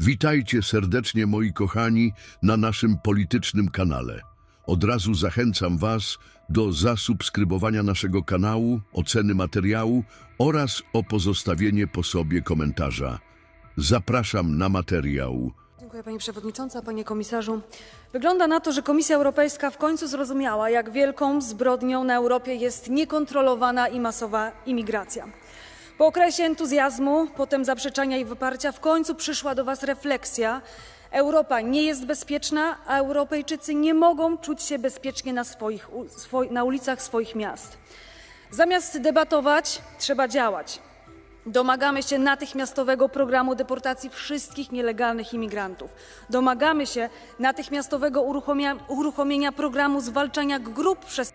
Witajcie serdecznie moi kochani na naszym politycznym kanale. Od razu zachęcam Was do zasubskrybowania naszego kanału, oceny materiału oraz o pozostawienie po sobie komentarza. Zapraszam na materiał. Dziękuję Pani Przewodnicząca, Panie Komisarzu. Wygląda na to, że Komisja Europejska w końcu zrozumiała, jak wielką zbrodnią na Europie jest niekontrolowana i masowa imigracja. Po okresie entuzjazmu, potem zaprzeczania i wyparcia, w końcu przyszła do Was refleksja. Europa nie jest bezpieczna, a Europejczycy nie mogą czuć się bezpiecznie na, swoich, na ulicach swoich miast. Zamiast debatować, trzeba działać. Domagamy się natychmiastowego programu deportacji wszystkich nielegalnych imigrantów. Domagamy się natychmiastowego uruchomienia programu zwalczania grup przez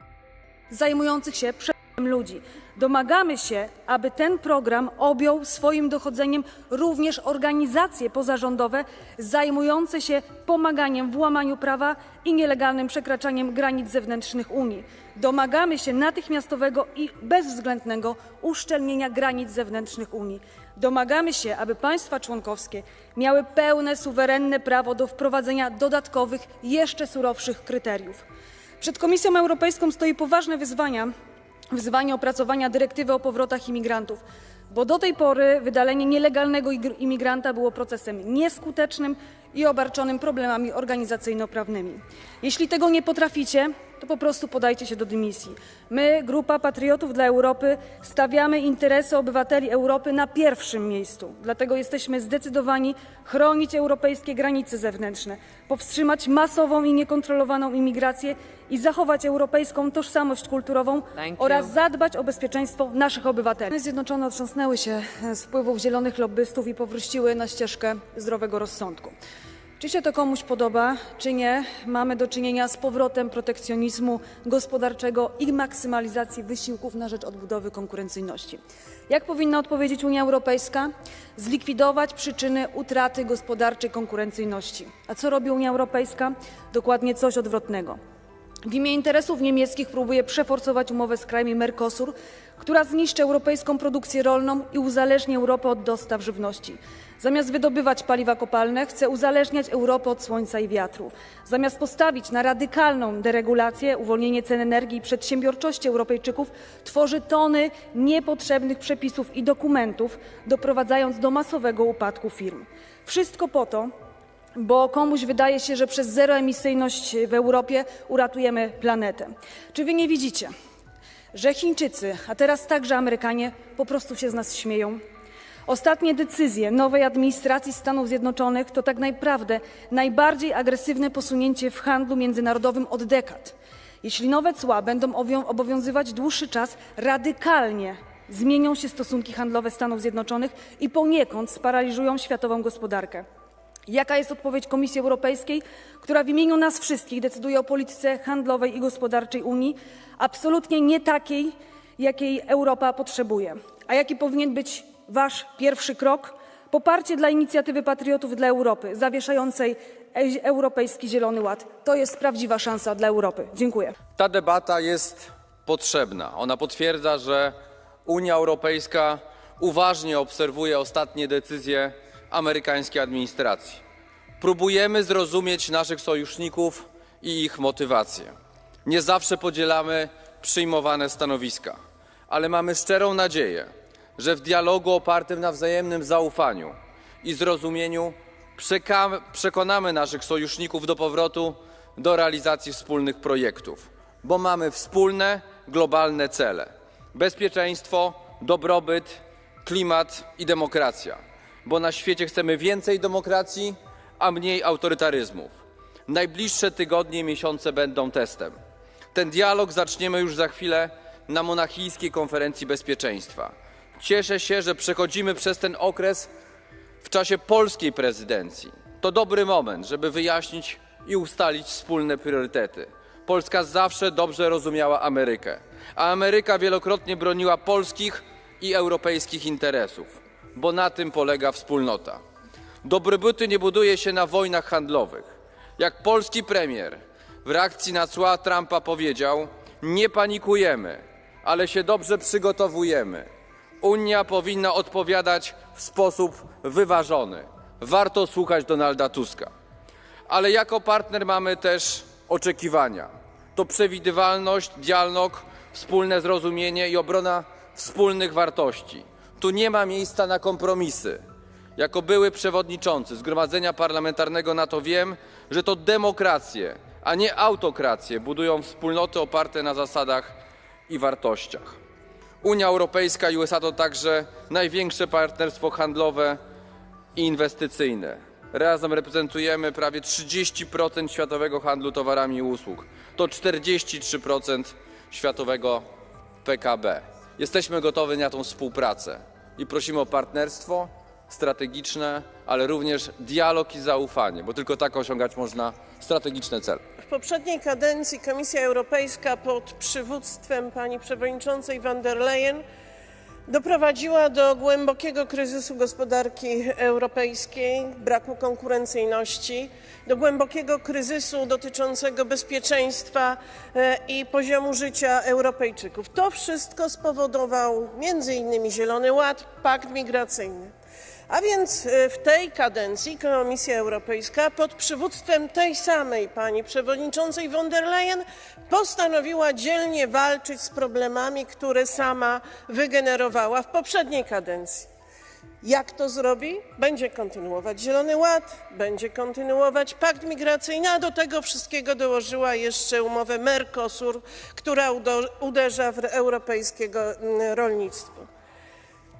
zajmujących się ludzi. Domagamy się, aby ten program objął swoim dochodzeniem również organizacje pozarządowe zajmujące się pomaganiem w łamaniu prawa i nielegalnym przekraczaniem granic zewnętrznych Unii. Domagamy się natychmiastowego i bezwzględnego uszczelnienia granic zewnętrznych Unii. Domagamy się, aby państwa członkowskie miały pełne, suwerenne prawo do wprowadzenia dodatkowych, jeszcze surowszych kryteriów. Przed Komisją Europejską stoi poważne wyzwania, wyzwanie opracowania dyrektywy o powrotach imigrantów, bo do tej pory wydalenie nielegalnego igr- imigranta było procesem nieskutecznym i obarczonym problemami organizacyjno-prawnymi. Jeśli tego nie potraficie, to po prostu podajcie się do dymisji. My, Grupa Patriotów dla Europy, stawiamy interesy obywateli Europy na pierwszym miejscu. Dlatego jesteśmy zdecydowani chronić europejskie granice zewnętrzne, powstrzymać masową i niekontrolowaną imigrację i zachować europejską tożsamość kulturową oraz zadbać o bezpieczeństwo naszych obywateli. Stany Zjednoczone otrząsnęły się z wpływów zielonych lobbystów i powróciły na ścieżkę zdrowego rozsądku. Czy się to komuś podoba, czy nie, mamy do czynienia z powrotem protekcjonizmu gospodarczego i maksymalizacji wysiłków na rzecz odbudowy konkurencyjności. Jak powinna odpowiedzieć Unia Europejska? Zlikwidować przyczyny utraty gospodarczej konkurencyjności. A co robi Unia Europejska? Dokładnie coś odwrotnego. W imię interesów niemieckich próbuje przeforsować umowę z krajami Mercosur, która zniszczy europejską produkcję rolną i uzależni Europę od dostaw żywności. Zamiast wydobywać paliwa kopalne, chce uzależniać Europę od słońca i wiatru. Zamiast postawić na radykalną deregulację, uwolnienie cen energii i przedsiębiorczości Europejczyków, tworzy tony niepotrzebnych przepisów i dokumentów, doprowadzając do masowego upadku firm. Wszystko po to, bo komuś wydaje się, że przez zeroemisyjność w Europie uratujemy planetę. Czy wy nie widzicie, że Chińczycy, a teraz także Amerykanie, po prostu się z nas śmieją? Ostatnie decyzje nowej administracji Stanów Zjednoczonych to tak naprawdę najbardziej agresywne posunięcie w handlu międzynarodowym od dekad. Jeśli nowe cła będą owią- obowiązywać dłuższy czas, radykalnie zmienią się stosunki handlowe Stanów Zjednoczonych i poniekąd sparaliżują światową gospodarkę. Jaka jest odpowiedź Komisji Europejskiej, która w imieniu nas wszystkich decyduje o polityce handlowej i gospodarczej Unii, absolutnie nie takiej, jakiej Europa potrzebuje? A jaki powinien być Wasz pierwszy krok? Poparcie dla inicjatywy Patriotów dla Europy, zawieszającej e- Europejski Zielony Ład. To jest prawdziwa szansa dla Europy. Dziękuję. Ta debata jest potrzebna. Ona potwierdza, że Unia Europejska uważnie obserwuje ostatnie decyzje amerykańskiej administracji. Próbujemy zrozumieć naszych sojuszników i ich motywacje. Nie zawsze podzielamy przyjmowane stanowiska, ale mamy szczerą nadzieję, że w dialogu opartym na wzajemnym zaufaniu i zrozumieniu przekonamy naszych sojuszników do powrotu do realizacji wspólnych projektów, bo mamy wspólne, globalne cele: bezpieczeństwo, dobrobyt, klimat i demokracja. Bo na świecie chcemy więcej demokracji, a mniej autorytaryzmów. Najbliższe tygodnie i miesiące będą testem. Ten dialog zaczniemy już za chwilę na monachijskiej konferencji bezpieczeństwa. Cieszę się, że przechodzimy przez ten okres w czasie polskiej prezydencji. To dobry moment, żeby wyjaśnić i ustalić wspólne priorytety. Polska zawsze dobrze rozumiała Amerykę, a Ameryka wielokrotnie broniła polskich i europejskich interesów, bo na tym polega wspólnota. Dobrobytu nie buduje się na wojnach handlowych. Jak polski premier w reakcji na cła Trumpa powiedział: Nie panikujemy, ale się dobrze przygotowujemy. Unia powinna odpowiadać w sposób wyważony, warto słuchać Donalda Tuska. Ale jako partner mamy też oczekiwania. To przewidywalność, dialog, wspólne zrozumienie i obrona wspólnych wartości. Tu nie ma miejsca na kompromisy. Jako były przewodniczący Zgromadzenia Parlamentarnego NATO wiem, że to demokracje, a nie autokracje budują wspólnoty oparte na zasadach i wartościach. Unia Europejska i USA to także największe partnerstwo handlowe i inwestycyjne. Razem reprezentujemy prawie 30% światowego handlu towarami i usług. To 43% światowego PKB. Jesteśmy gotowi na tą współpracę i prosimy o partnerstwo strategiczne, ale również dialog i zaufanie, bo tylko tak osiągać można strategiczne cele. W poprzedniej kadencji Komisja Europejska pod przywództwem pani przewodniczącej van der Leyen doprowadziła do głębokiego kryzysu gospodarki europejskiej, braku konkurencyjności, do głębokiego kryzysu dotyczącego bezpieczeństwa e, i poziomu życia Europejczyków. To wszystko spowodował m.in. Zielony Ład, pakt migracyjny. A więc e, w tej kadencji Komisja Europejska pod przywództwem tej samej pani przewodniczącej von der Leyen postanowiła dzielnie walczyć z problemami, które sama wygenerowała w poprzedniej kadencji. Jak to zrobi? Będzie kontynuować Zielony Ład, będzie kontynuować pakt migracyjny, a do tego wszystkiego dołożyła jeszcze umowę Mercosur, która uderza w europejskiego mm, rolnictwo.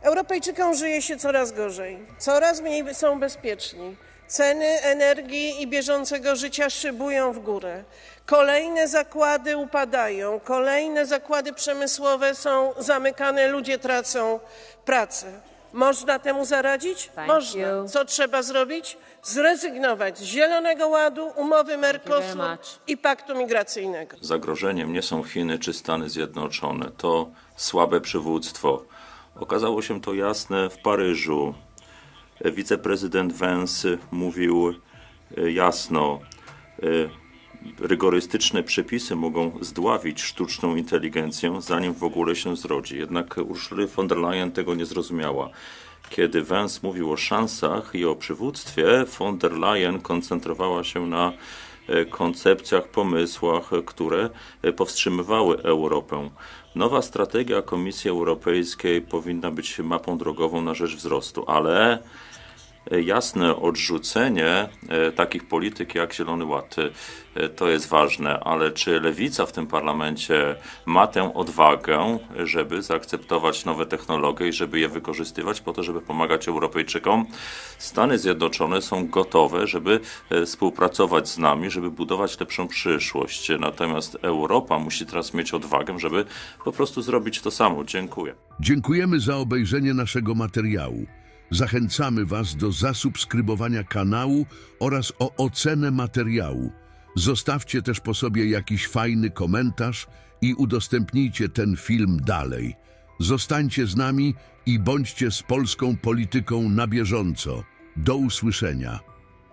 Europejczykom żyje się coraz gorzej, coraz mniej są bezpieczni. Ceny energii i bieżącego życia szybują w górę. Kolejne zakłady upadają, kolejne zakłady przemysłowe są zamykane, ludzie tracą pracę. Można temu zaradzić? Thank Można. you. Co trzeba zrobić? Zrezygnować z Zielonego Ładu, umowy Mercosur i paktu migracyjnego. Zagrożeniem nie są Chiny czy Stany Zjednoczone, to słabe przywództwo. Okazało się to jasne w Paryżu. Wiceprezydent Vance mówił e, jasno, e, rygorystyczne przepisy mogą zdławić sztuczną inteligencję, zanim w ogóle się zrodzi. Jednak Ursula von der Leyen tego nie zrozumiała. Kiedy Vance mówił o szansach i o przywództwie, von der Leyen koncentrowała się na koncepcjach, pomysłach, e, które e, powstrzymywały Europę. Nowa strategia Komisji Europejskiej powinna być mapą drogową na rzecz wzrostu, ale e, jasne odrzucenie e, takich polityk jak Zielony Ład e, to jest ważne, ale czy lewica w tym parlamencie ma tę odwagę, żeby zaakceptować nowe technologie i żeby je wykorzystywać po to, żeby pomagać Europejczykom? Stany Zjednoczone są gotowe, żeby e, współpracować z nami, żeby budować lepszą przyszłość. Natomiast Europa musi teraz mieć odwagę, żeby po prostu zrobić to samo. Dziękuję. Dziękujemy za obejrzenie naszego materiału. Zachęcamy Was do zasubskrybowania kanału oraz o ocenę materiału. Zostawcie też po sobie jakiś fajny komentarz i udostępnijcie ten film dalej. Zostańcie z nami i bądźcie z polską polityką na bieżąco. Do usłyszenia.